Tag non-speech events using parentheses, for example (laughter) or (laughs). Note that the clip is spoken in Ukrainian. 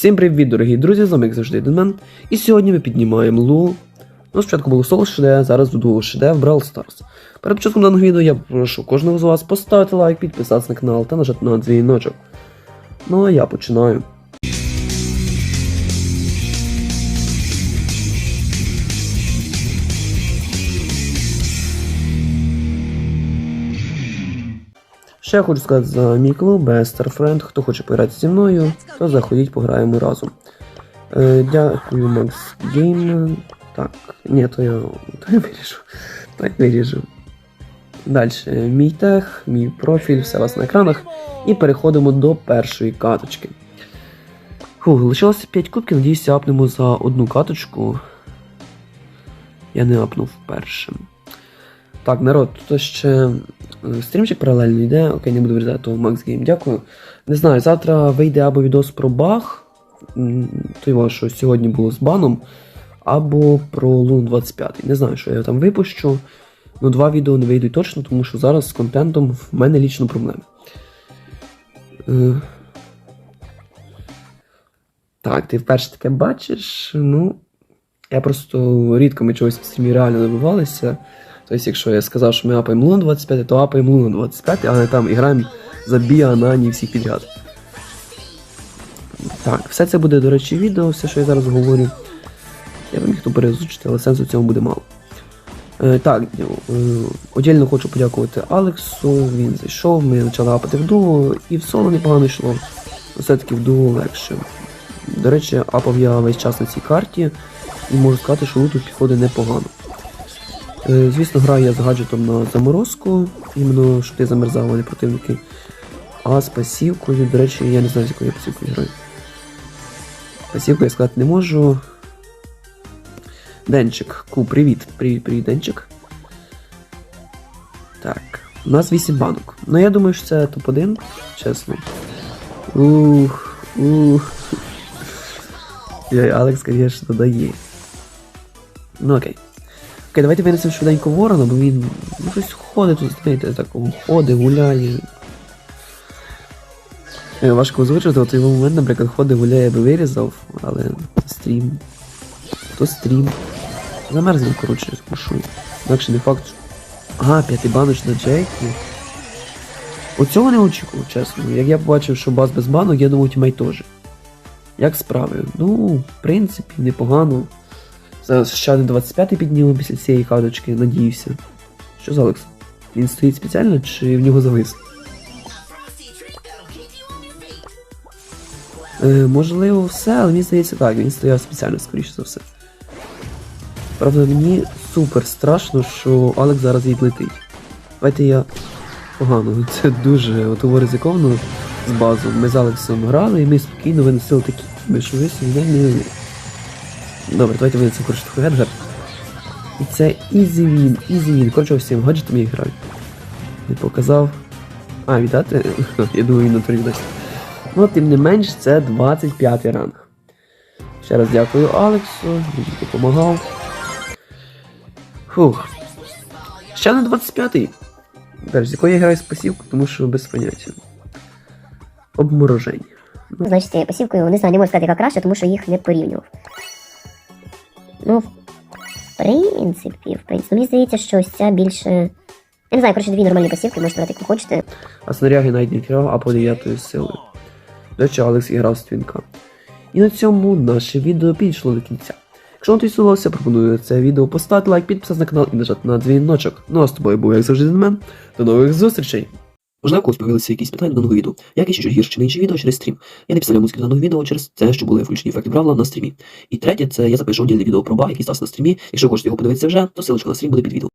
Всім привіт, дорогі друзі, з вами як завжди Денмен. І сьогодні ми піднімаємо Лу. Ну, спочатку було соло ШД, зараз буду ШД в Brawl Stars. Перед початком даного відео я прошу кожного з вас поставити лайк, підписатися на канал та нажати на дзвіночок. Ну а я починаю. Ще хочу сказати за мій клуб Bester Friend. Хто хоче пограти зі мною, то заходіть, пограємо разом. Е, дякую, Макс Гейм. Так, ні, то я, то я виріжу. То я виріжу. Далі, мій тег, мій профіль, все у вас на екранах. І переходимо до першої каточки. Фух, лишилося 5 кубків, надіюся, апнемо за одну каточку. Я не апнув першим. Так, народ, тут ще е, стрімчик паралельно йде. Окей, не буду вирізати того Max Game, дякую. Не знаю, завтра вийде або відос про баг, той його, що сьогодні було з баном, або про Лун 25. Не знаю, що я там випущу. Ну, два відео не вийдуть точно, тому що зараз з контентом в мене лічно проблеми. Е, Так, ти вперше таке бачиш. Ну. Я просто рідко ми чогось в стрімі реально добивалися. Тобто, якщо я сказав, що ми апаємо Луна 25, то апаємо Луна 25, але там і граємо за Біа, Нані всіх підряд. Так, все це буде, до речі, відео, все, що я зараз говорю. Я б міг то переозвучити, але сенсу в цьому буде мало. Е, так, е, отдільно хочу подякувати Алексу, він зайшов, ми почали апати в дуо, і в соло непогано йшло. Все-таки в дуо легше. До речі, апав я весь час на цій карті, і можу сказати, що луту підходить непогано. Е, Звісно, граю я з гаджетом на заморозку, іменно щоб ти замерзав, противники. А з пасівкою, до речі, я не знаю, з якою я пасівкою граю. Пасівку я сказати не можу. Денчик, ку, привіт. Привіт, привіт, Денчик. Так. У нас 8 банок. Ну я думаю, що це топ-1, чесно. Ух, ух. Алекс, звісно, дає. Ну окей. Окей, давайте винесемо швиденько ворона, бо він ну, щось ходить тут, знаєте, такого ходить, гуляє. Е, Важко озвучити, от його момент, наприклад, ходить, гуляє, я би вирізав, але стрім. То стрім. Замерзнем, коротше, пушу. Інакше не факт. Ага, п'ятибаночна Джейкі. Оцього не очікував, чесно. Як я побачив, що бас без банок, я думав, тімей теж. Як справи? Ну, в принципі, непогано. Ще один 25 підніму після цієї кадочки, надіюся. Що з Алекс? Він стоїть спеціально чи в нього завис? Е, можливо, все, але мені здається так, він стояв спеціально, скоріше за все. Правда, мені супер страшно, що Алекс зараз відлетить. Давайте я. Погано, (laughs) це дуже отово ризиковано з базу. Ми з Алексом грали і ми спокійно виносили такі, ми що ви собі не Добре, давайте винесемо коротше такий. І це ізі він, ізі він. Коротше, всім гаджетом я граю. Не показав. А, віддати? (laughs) я думаю, він на турі дасть. Ну, тим не менш, це 25 й ранг. Ще раз дякую Алексу, він допомагав. Фух. Ще на 25-й. Далі, з якої я граю з пасівку, тому що без поняття. Обмороження. Значить, пасівкою, не знаю, не можу сказати, яка краще, тому що їх не порівнював. Ну, в принципі, в принципі. Мені здається, що ось ця більше. Я не знаю, коротше, дві нормальні пасівки, можете брати, як ви хочете. а снаряги навіть не керував, а по 9 силою. До речі, Алекс іграв з твінка. І на цьому наше відео підійшло до кінця. Якщо вам сподобалося, пропоную це відео поставити лайк, підписатися на канал і нажати на дзвіночок. Ну а з тобою був як завжди Денмен. До нових зустрічей! Можливо, когось появилися якісь питання до нового відео, як і що гірше інші відео через стрім. Я не писав музики до нового відео через те, що були включені ефекти правила на стрімі. І третє, це я запишу отдільне відео про баг, який стався на стрімі. Якщо хочете його подивитися вже, то ссылочка на стрім буде під відео.